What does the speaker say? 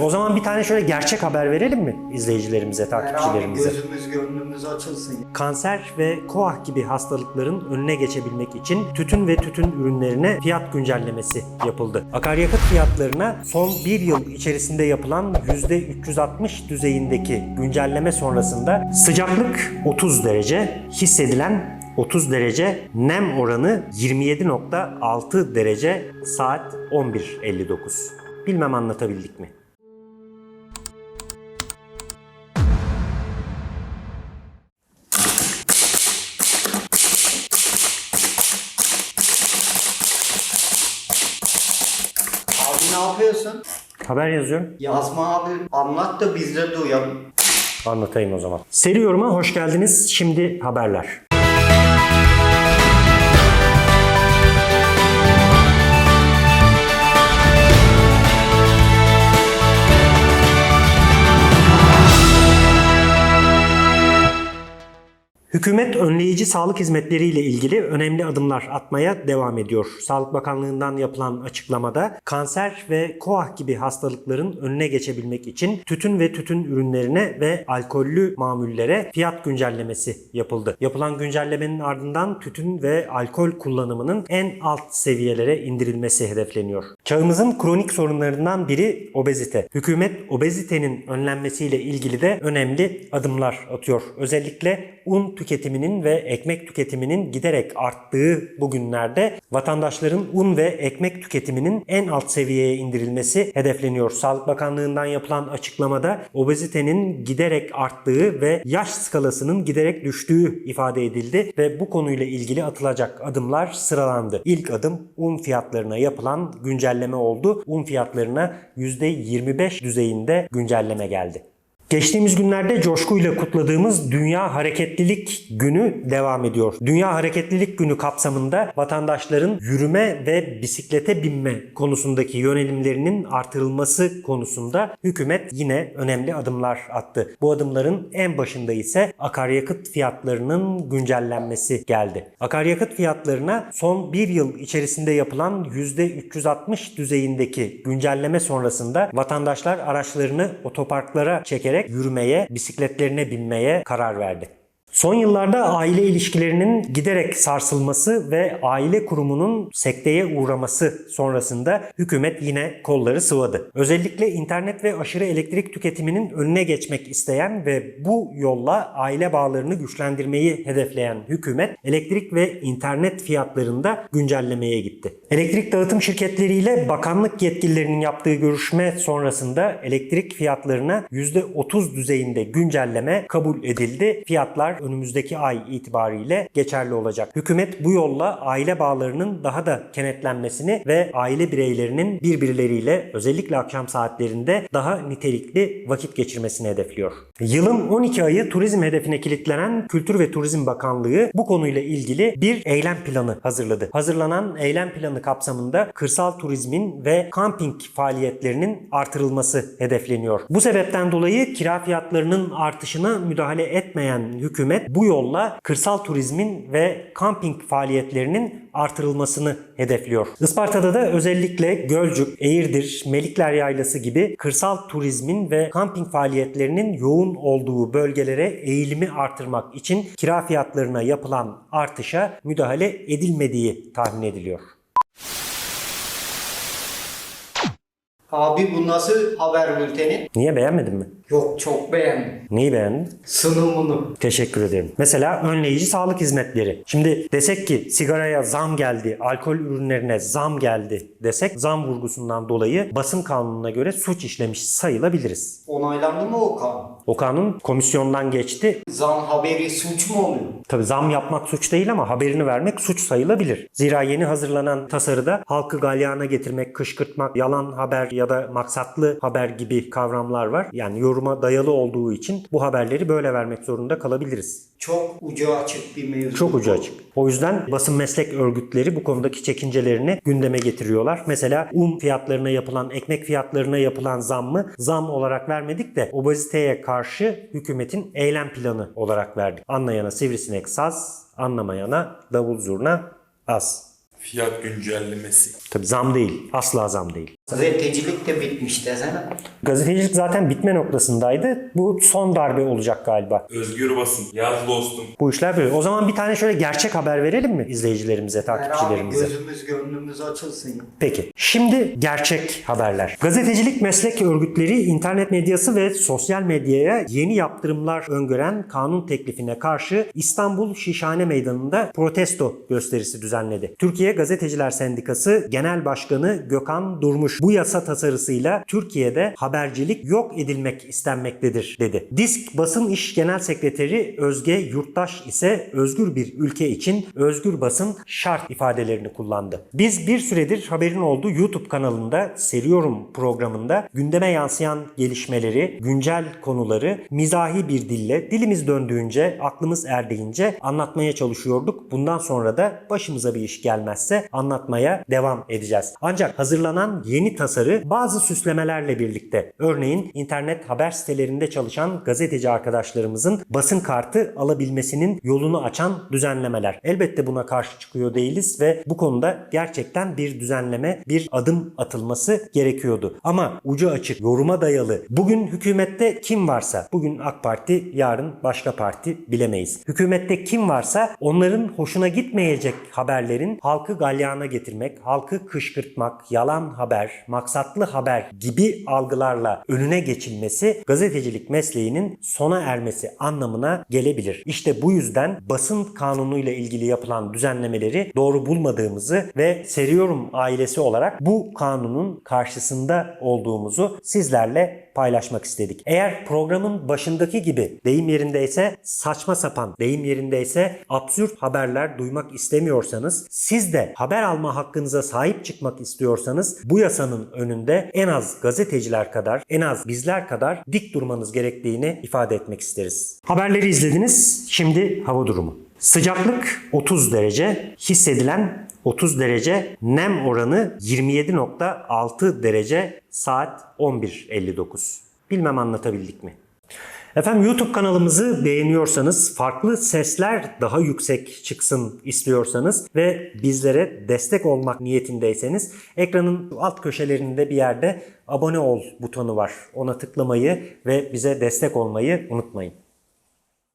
O zaman bir tane şöyle gerçek haber verelim mi izleyicilerimize, Yani abi takipçilerimize? gözümüz gönlümüz açılsın. Kanser ve koah gibi hastalıkların önüne geçebilmek için tütün ve tütün ürünlerine fiyat güncellemesi yapıldı. Akaryakıt fiyatlarına son bir yıl içerisinde yapılan %360 düzeyindeki güncelleme sonrasında sıcaklık 30 derece, hissedilen 30 derece, nem oranı 27.6 derece, saat 11.59. Bilmem anlatabildik mi? Ne yapıyorsun? Haber yazıyorum. Yazma abi. Anlat da biz de duyalım. Anlatayım o zaman. Seri yoruma hoş geldiniz. Şimdi haberler. Hükümet önleyici sağlık hizmetleriyle ilgili önemli adımlar atmaya devam ediyor. Sağlık Bakanlığı'ndan yapılan açıklamada kanser ve koah gibi hastalıkların önüne geçebilmek için tütün ve tütün ürünlerine ve alkollü mamullere fiyat güncellemesi yapıldı. Yapılan güncellemenin ardından tütün ve alkol kullanımının en alt seviyelere indirilmesi hedefleniyor. Çağımızın kronik sorunlarından biri obezite. Hükümet obezitenin önlenmesiyle ilgili de önemli adımlar atıyor. Özellikle un tüketiminin ve ekmek tüketiminin giderek arttığı bu günlerde vatandaşların un ve ekmek tüketiminin en alt seviyeye indirilmesi hedefleniyor. Sağlık Bakanlığı'ndan yapılan açıklamada obezitenin giderek arttığı ve yaş skalasının giderek düştüğü ifade edildi ve bu konuyla ilgili atılacak adımlar sıralandı. İlk adım un fiyatlarına yapılan güncelleme oldu. Un fiyatlarına %25 düzeyinde güncelleme geldi. Geçtiğimiz günlerde coşkuyla kutladığımız Dünya Hareketlilik Günü devam ediyor. Dünya Hareketlilik Günü kapsamında vatandaşların yürüme ve bisiklete binme konusundaki yönelimlerinin artırılması konusunda hükümet yine önemli adımlar attı. Bu adımların en başında ise akaryakıt fiyatlarının güncellenmesi geldi. Akaryakıt fiyatlarına son bir yıl içerisinde yapılan %360 düzeyindeki güncelleme sonrasında vatandaşlar araçlarını otoparklara çekerek yürümeye, bisikletlerine binmeye karar verdi. Son yıllarda aile ilişkilerinin giderek sarsılması ve aile kurumunun sekteye uğraması sonrasında hükümet yine kolları sıvadı. Özellikle internet ve aşırı elektrik tüketiminin önüne geçmek isteyen ve bu yolla aile bağlarını güçlendirmeyi hedefleyen hükümet elektrik ve internet fiyatlarında güncellemeye gitti. Elektrik dağıtım şirketleriyle bakanlık yetkililerinin yaptığı görüşme sonrasında elektrik fiyatlarına %30 düzeyinde güncelleme kabul edildi. Fiyatlar önümüzdeki ay itibariyle geçerli olacak. Hükümet bu yolla aile bağlarının daha da kenetlenmesini ve aile bireylerinin birbirleriyle özellikle akşam saatlerinde daha nitelikli vakit geçirmesini hedefliyor. Yılın 12 ayı turizm hedefine kilitlenen Kültür ve Turizm Bakanlığı bu konuyla ilgili bir eylem planı hazırladı. Hazırlanan eylem planı kapsamında kırsal turizmin ve kamping faaliyetlerinin artırılması hedefleniyor. Bu sebepten dolayı kira fiyatlarının artışına müdahale etmeyen hükümet bu yolla kırsal turizmin ve kamping faaliyetlerinin artırılmasını hedefliyor. Isparta'da da özellikle Gölcük, Eğirdir, Melikler Yaylası gibi kırsal turizmin ve kamping faaliyetlerinin yoğun olduğu bölgelere eğilimi artırmak için kira fiyatlarına yapılan artışa müdahale edilmediği tahmin ediliyor. Abi bu nasıl haber bülteni? Niye beğenmedin mi? Yok çok beğendim. Neyi beğendin? Sunumunu. Teşekkür ederim. Mesela önleyici sağlık hizmetleri. Şimdi desek ki sigaraya zam geldi, alkol ürünlerine zam geldi desek zam vurgusundan dolayı basın kanununa göre suç işlemiş sayılabiliriz. Onaylandı mı o kanun? O kanun komisyondan geçti. Zam haberi suç mu oluyor? Tabii zam yapmak suç değil ama haberini vermek suç sayılabilir. Zira yeni hazırlanan tasarıda halkı galyana getirmek, kışkırtmak, yalan haber ya da maksatlı haber gibi kavramlar var. Yani yoruma dayalı olduğu için bu haberleri böyle vermek zorunda kalabiliriz. Çok ucu açık bir mevzu. Çok ucu açık. O yüzden basın meslek örgütleri bu konudaki çekincelerini gündeme getiriyorlar. Mesela un fiyatlarına yapılan, ekmek fiyatlarına yapılan zammı zam olarak vermedik de obeziteye karşı hükümetin eylem planı olarak verdik. Anlayana sivrisinek saz, anlamayana davul zurna az. Fiyat güncellemesi. Tabii zam değil. Asla zam değil. Gazetecilik de bitmiş desene. Gazetecilik zaten bitme noktasındaydı. Bu son darbe olacak galiba. Özgür basın. Yaz dostum. Bu işler böyle. O zaman bir tane şöyle gerçek haber verelim mi izleyicilerimize, Yani abi takipçilerimize? gözümüz gönlümüz açılsın. Peki. Şimdi gerçek haberler. Gazetecilik meslek örgütleri internet medyası ve sosyal medyaya yeni yaptırımlar öngören kanun teklifine karşı İstanbul Şişhane Meydanı'nda protesto gösterisi düzenledi. Türkiye Gazeteciler Sendikası Genel Başkanı Gökhan Durmuş bu yasa tasarısıyla Türkiye'de habercilik yok edilmek istenmektedir dedi. Disk Basın İş Genel Sekreteri Özge Yurttaş ise özgür bir ülke için özgür basın şart ifadelerini kullandı. Biz bir süredir haberin olduğu YouTube kanalında Seriyorum programında gündeme yansıyan gelişmeleri, güncel konuları mizahi bir dille dilimiz döndüğünce, aklımız erdiğince anlatmaya çalışıyorduk. Bundan sonra da başımıza bir iş gelmezse anlatmaya devam edeceğiz. Ancak hazırlanan yeni tasarı bazı süslemelerle birlikte örneğin internet haber sitelerinde çalışan gazeteci arkadaşlarımızın basın kartı alabilmesinin yolunu açan düzenlemeler. Elbette buna karşı çıkıyor değiliz ve bu konuda gerçekten bir düzenleme, bir adım atılması gerekiyordu. Ama ucu açık, yoruma dayalı. Bugün hükümette kim varsa, bugün AK Parti, yarın başka parti bilemeyiz. Hükümette kim varsa onların hoşuna gitmeyecek haberlerin halkı galyana getirmek, halkı kışkırtmak, yalan maksatlı haber gibi algılarla önüne geçilmesi gazetecilik mesleğinin sona ermesi anlamına gelebilir. İşte bu yüzden basın kanunuyla ilgili yapılan düzenlemeleri doğru bulmadığımızı ve Seriyorum ailesi olarak bu kanunun karşısında olduğumuzu sizlerle paylaşmak istedik. Eğer programın başındaki gibi deyim yerindeyse saçma sapan, deyim yerindeyse absürt haberler duymak istemiyorsanız, siz de haber alma hakkınıza sahip çıkmak istiyorsanız bu yasanın önünde en az gazeteciler kadar, en az bizler kadar dik durmanız gerektiğini ifade etmek isteriz. Haberleri izlediniz. Şimdi hava durumu. Sıcaklık 30 derece, hissedilen 30 derece, nem oranı 27.6 derece, saat 11.59. Bilmem anlatabildik mi? Efendim YouTube kanalımızı beğeniyorsanız, farklı sesler daha yüksek çıksın istiyorsanız ve bizlere destek olmak niyetindeyseniz ekranın alt köşelerinde bir yerde abone ol butonu var. Ona tıklamayı ve bize destek olmayı unutmayın.